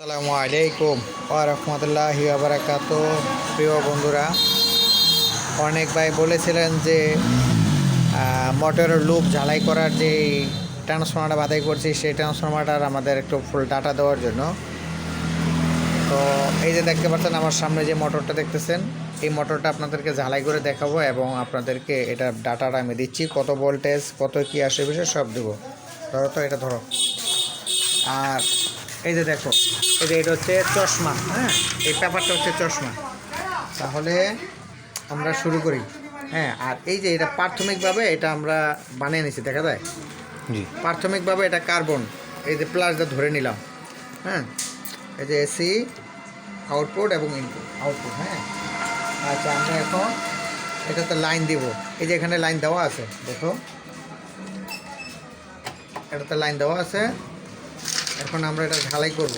আসসালামু আলাইকুম রাহমাতুল্লাহি ওয়া বারাকাতু প্রিয় বন্ধুরা, অনেক ভাই বলেছিলেন যে মোটরের লুপ ঝালাই করার যে ট্রান্সফর্মারটা বাধাই করছি, সেই ট্রান্সফর্মারটার আমাদের একটু ফুল ডাটা দেওয়ার জন্য। তো এই যে দেখতে পাচ্ছেন, আমার সামনে যে মোটরটা দেখতেছেন, এই মোটরটা আপনাদেরকে ঝালাই করে দেখাবো এবং আপনাদেরকে এটা ডাটাটা আমি দিচ্ছি, কত ভোল্টেজ, কত কী আসে বিষয়ে সব দেবো। ধরো তো এটা ধরো। আর এই যে দেখো এই যে এটা হচ্ছে চশমা হ্যাঁ? এই পেপারটা হচ্ছে চশমা। তাহলে আমরা শুরু করি। হ্যাঁ আর এই যে এটা প্রাথমিকভাবে এটা আমরা বানিয়ে নিছি দেখা যায়? জি। প্রাথমিকভাবে এটা কার্বন এই যে প্লাসটা ধরে নিলাম হ্যাঁ? এই যে এসি আউটপুট এবং ইনপুট আউটপুট হ্যাঁ? আচ্ছা আমরা এখন এটাতে লাইন দিব। এই যে এখানে লাইন দেওয়া আছে দেখো। এটাতে লাইন দেওয়া আছে। এখন আমরা এটা ঢালাই করব।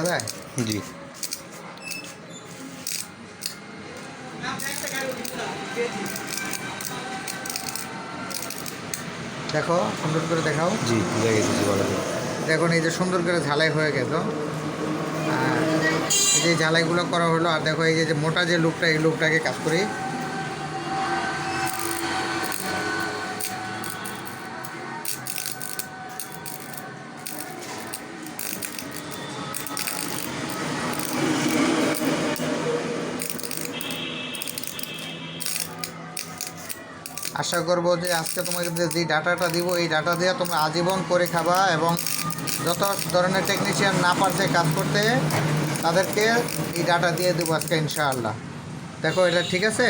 দেখা যায়? জি। দেখো সুন্দর করে দেখাও। জি জি ভালো। দেখুন এই যে সুন্দর করে ঝালাই হয়ে গেল আর এই যে ঝালাইগুলো করা হলো আর দেখো এই যে মোটা যে লুকটা এই লুকটাকে কাজ করি। আশা করব যে আজকে তোমাকে যে ডাটাটা দিব এই ডাটা দিয়ে তোমরা আজীবন করে খাবা এবং যত ধরনের টেকনিশিয়ান না পারছে কাজ করতে তাদেরকে এই ডাটা দিয়ে দেবো আজকে ইনশাআল্লাহ। দেখো এটা ঠিক আছে?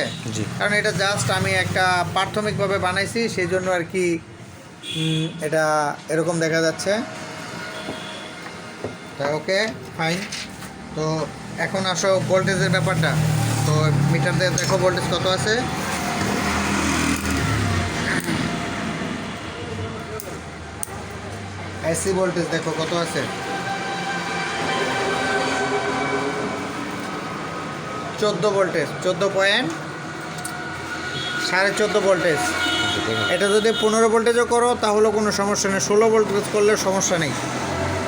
কারণ এটা জাস্ট আমি একটা প্রাথমিকভাবে বানাইছি সেই জন্য আর কি এটা এরকম দেখা যাচ্ছে। তা ওকে ফাইন তো এখন আসো ভোল্টেজের ব্যাপারটা। তো মিটার দিয়ে দেখো ভোল্টেজ কত আছে। এসি ভোল্টেজ দেখো কত আছে? চোদ্দ ভোল্টেজ, চোদ্দ পয়েন্ট সাড়ে চোদ্দ ভোল্টেজ। এটা যদি পনেরো ভোল্টেজও করো, তাহলে কোনো সমস্যা নেই। ষোলো ভোল্টেজ করলে সমস্যা নেই।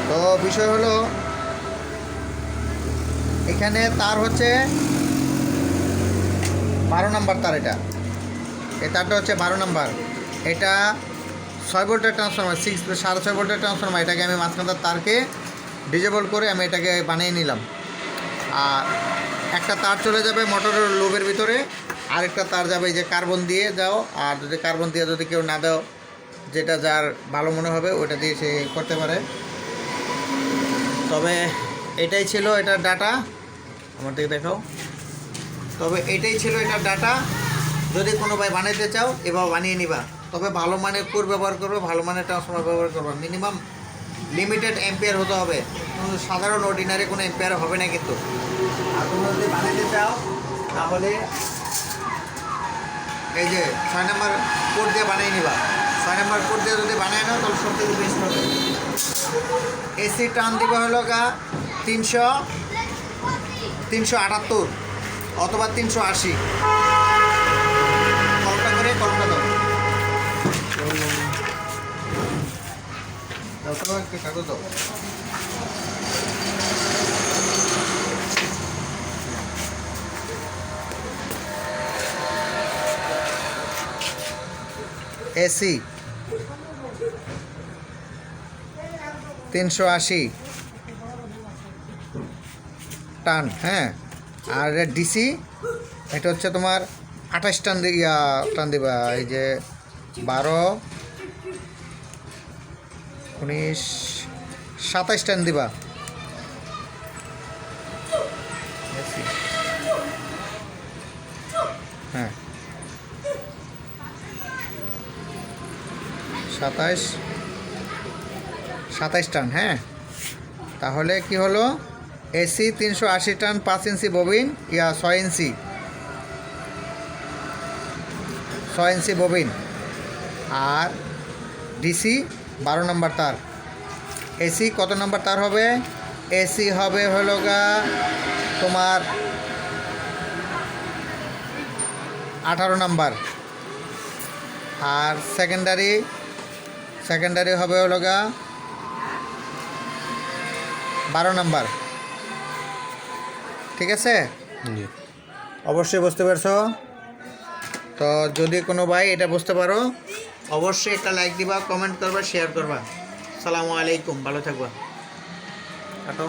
তো বিষয় হলো, এখানে তার হচ্ছে বারো নাম্বার তার এটা। এই তারটা হচ্ছে বারো নাম্বার। এটা ছয় ভোল্টের ট্রান্সফরমার সিক্স সাড়ে ছয় ভোল্টের ট্রান্সফরমার এটাকে আমি মাঝখানটার তারকে ডিজেবল করে আমি এটাকে বানিয়ে নিলাম। আর একটা তার চলে যাবে মোটরের লোবের ভিতরে, আরেকটা তার যাবে এই যে কার্বন দিয়ে যাও আর যদি কার্বন দিয়ে যদি কেউ না দাও, যেটা যার ভালো মনে হবে, ওটা দিয়ে সে করতে পারে। তবে এটাই ছিল এটার ডাটা আমার দিকে দেখাও। তবে এটাই ছিল এটার ডাটা যদি কোনো ভাই বানাইতে চাও এবার বানিয়ে নিবা। তবে ভালো মানের কোর ব্যবহার করবে, ভালো মানের ট্রান্সফর্মার ব্যবহার করবে। মিনিমাম লিমিটেড এম্পিয়ার হতে হবে। সাধারণ অর্ডিনারি কোনো এম্পিয়ার হবে না কিন্তু। আর যদি চাও, তাহলে এই যে ছয় নম্বর কোড দিয়ে বানিয়ে নিবা। ছয় নম্বর কোড দিয়ে যদি বানিয়ে নাও, তাহলে সব থেকে বেস্ট হবে। এসি টান দিবা হলো গা তিনশো তিনশো আটাত্তর অথবা তিনশো আশি। কলটা করে, কলটা দাও। এসি তিনশো আশি টান হ্যাঁ আর ডিসি এটা হচ্ছে তোমার আঠাশ টান দি- ইয়া টান দিবা এই যে বারো উনিশ সাতাইশ টান দিবা। হ্যাঁ। সাতাইশ। সাতাইশ টান হ্যাঁ। তাহলে কি হলো? এসি তিনশো আশি টান, পাঁচ ইঞ্চি ববিন ইয়া ছয় ইঞ্চি। ছয় ইঞ্চি ববিন আর ডিসি বারো নম্বর তার। এসি কত নম্বর তার হবে? এসি হবে হলো গা তোমার আঠারো নাম্বার। আর সেকেন্ডারি সেকেন্ডারি হবে হলো গা বারো নাম্বার। ঠিক আছে? অবশ্যই বুঝতে পারছ? তো যদি কোনো ভাই এটা বুঝতে পারো অবশ্যই একটা লাইক দিবা কমেন্ট করবা শেয়ার করবা। সালামু আলাইকুম ভালো থাকবা। কাটো